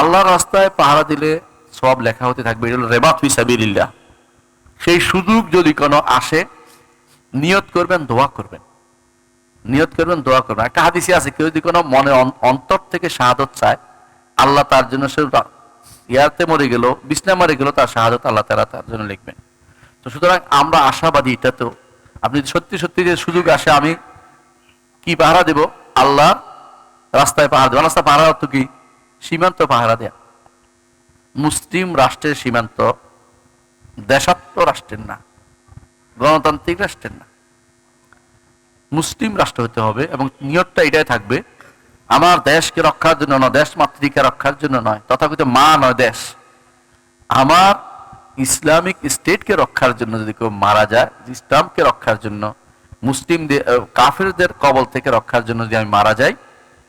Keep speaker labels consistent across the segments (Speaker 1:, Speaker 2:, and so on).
Speaker 1: আল্লাহর রাস্তায় পাহারা দিলে সব লেখা হতে থাকবে। এটা হলো রেবাত হিসাবিল্লাহ সেই সুযোগ যদি কোনো আসে, নিয়ত করবেন, দোয়া করবেন। নিয়ত করবেন, দোয়া করবেন। একটা হাদিসে আছে, কেউ যদি কোনো মনে অন্তর থেকে শাহাদত চায়, আল্লাহ তার জন্য সে ইয়াতে মরে গেল বিছনা মরে গেল, তার শাহাদত আল্লাহ তারা তার জন্য লিখবেন। তো সুতরাং আমরা আশাবাদী, এটা তো আপনি সত্যি সত্যি যে সুযোগ আসে, আমি কি পাহারা দেব? আল্লাহ রাস্তায় পাহারা দেব। রাস্তা পাহারা অর্থ কি? সীমান্ত পাহারা দেয়া। মুসলিম রাষ্ট্রের সীমান্ত দেশাত্ম রাষ্ট্রের না, গণতান্ত্রিক রাষ্ট্রের না। মুসলিম রাষ্ট্র হতে হবে এবং নিয়তটা এটাই থাকবে, আমার দেশকে রক্ষার জন্য নয়, দেশ মাতৃকা রক্ষার জন্য নয়, তথাকথিত মা নয়, দেশ। আমার ইসলামিক স্টেটকে রক্ষার জন্য যদি কেউ মারা যায় ইসলামকে রক্ষার জন্য, মুসলিমদের, কাফেরদের কবল থেকে রক্ষার জন্য যদি আমি মারা যাই,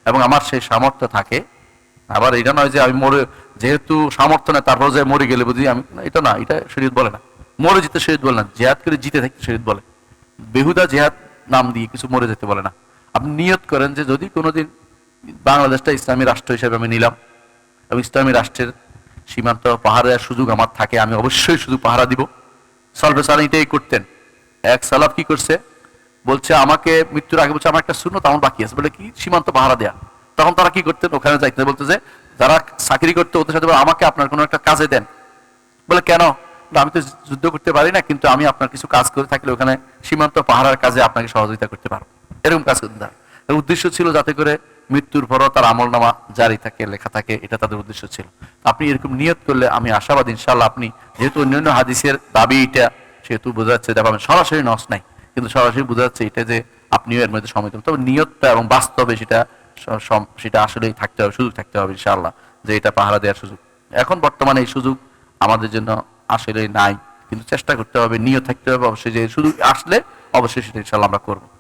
Speaker 1: এবং আমার সেই সামর্থ্য থাকে আবার এটা নয় যে আমি মরে, যেহেতু সামর্থ্য নেই তারপর যে মরে গেলে বুঝি আমি এটা না, এটা শরীর বলে না। মরে যেতে শরীর বলে না, জেহাদ করে জিতে থাকতে শরীর বলে। বেহুদা জেহাদ নাম দিয়ে কিছু মরে যেতে বলে না। আপনি নিয়ত করেন যে যদি কোনোদিন বাংলাদেশটা ইসলামী রাষ্ট্র হিসেবে আমি নিলাম, এবং ইসলামী রাষ্ট্রের সীমান্ত পাহাড়ের সুযোগ আমার থাকে, আমি অবশ্যই শুধু পাহারা দিব। সলভে সালাম এটাই করতেন। এক সালাফ কি করছে? বলছে, আমাকে মৃত্যুর আগে বলছে, আমার একটা শূন্য আমার বাকি আছে। বলে, কি? সীমান্ত পাহারা দেয়া। তখন তারা কি করতেন? ওখানে যাইতেন বলতে যে, যারা চাকরি করতে, ওদের সাথে আমাকে আপনার কোনো একটা কাজে দেন। বলে, কেন? আমি তো যুদ্ধ করতে পারি না, কিন্তু আমি আপনার কিছু কাজ করে থাকলে ওখানে সীমান্ত পাহারার কাজে আপনাকে সহযোগিতা করতে পারব। এরকম কাজ করতে তারা। উদ্দেশ্য ছিল যাতে করে মৃত্যুর পরও তার আমল নামা জারি থাকে, লেখা থাকে, এটা তাদের উদ্দেশ্য ছিল। আপনি এরকম নিয়ত করলে আমি আশাবাদ ইনশাল্লাহ আপনি যেহেতু অন্যান্য হাদিসের দাবি এটা, সেহেতু বোঝা যাচ্ছে যে আপনি সরাসরি নস নাই। কিন্তু সরাসরি বোঝা যাচ্ছে এটা যে আপনিও এর মধ্যে সময় তবে নিয়তটা এবং বাস্তবে সেটা সেটা আসলেই থাকতে হবে, সুযোগ থাকতে হবে ইনশাআল্লাহ, যে এটা পাহারা দেওয়ার সুযোগ। এখন বর্তমানে এই সুযোগ আমাদের জন্য আসলে নাই, কিন্তু চেষ্টা করতে হবে নিয়ে থাকতে হবে, অবশ্যই যে সুযোগ আসলে অবশ্যই সেটা ইনশাল্লাহ আমরা করব।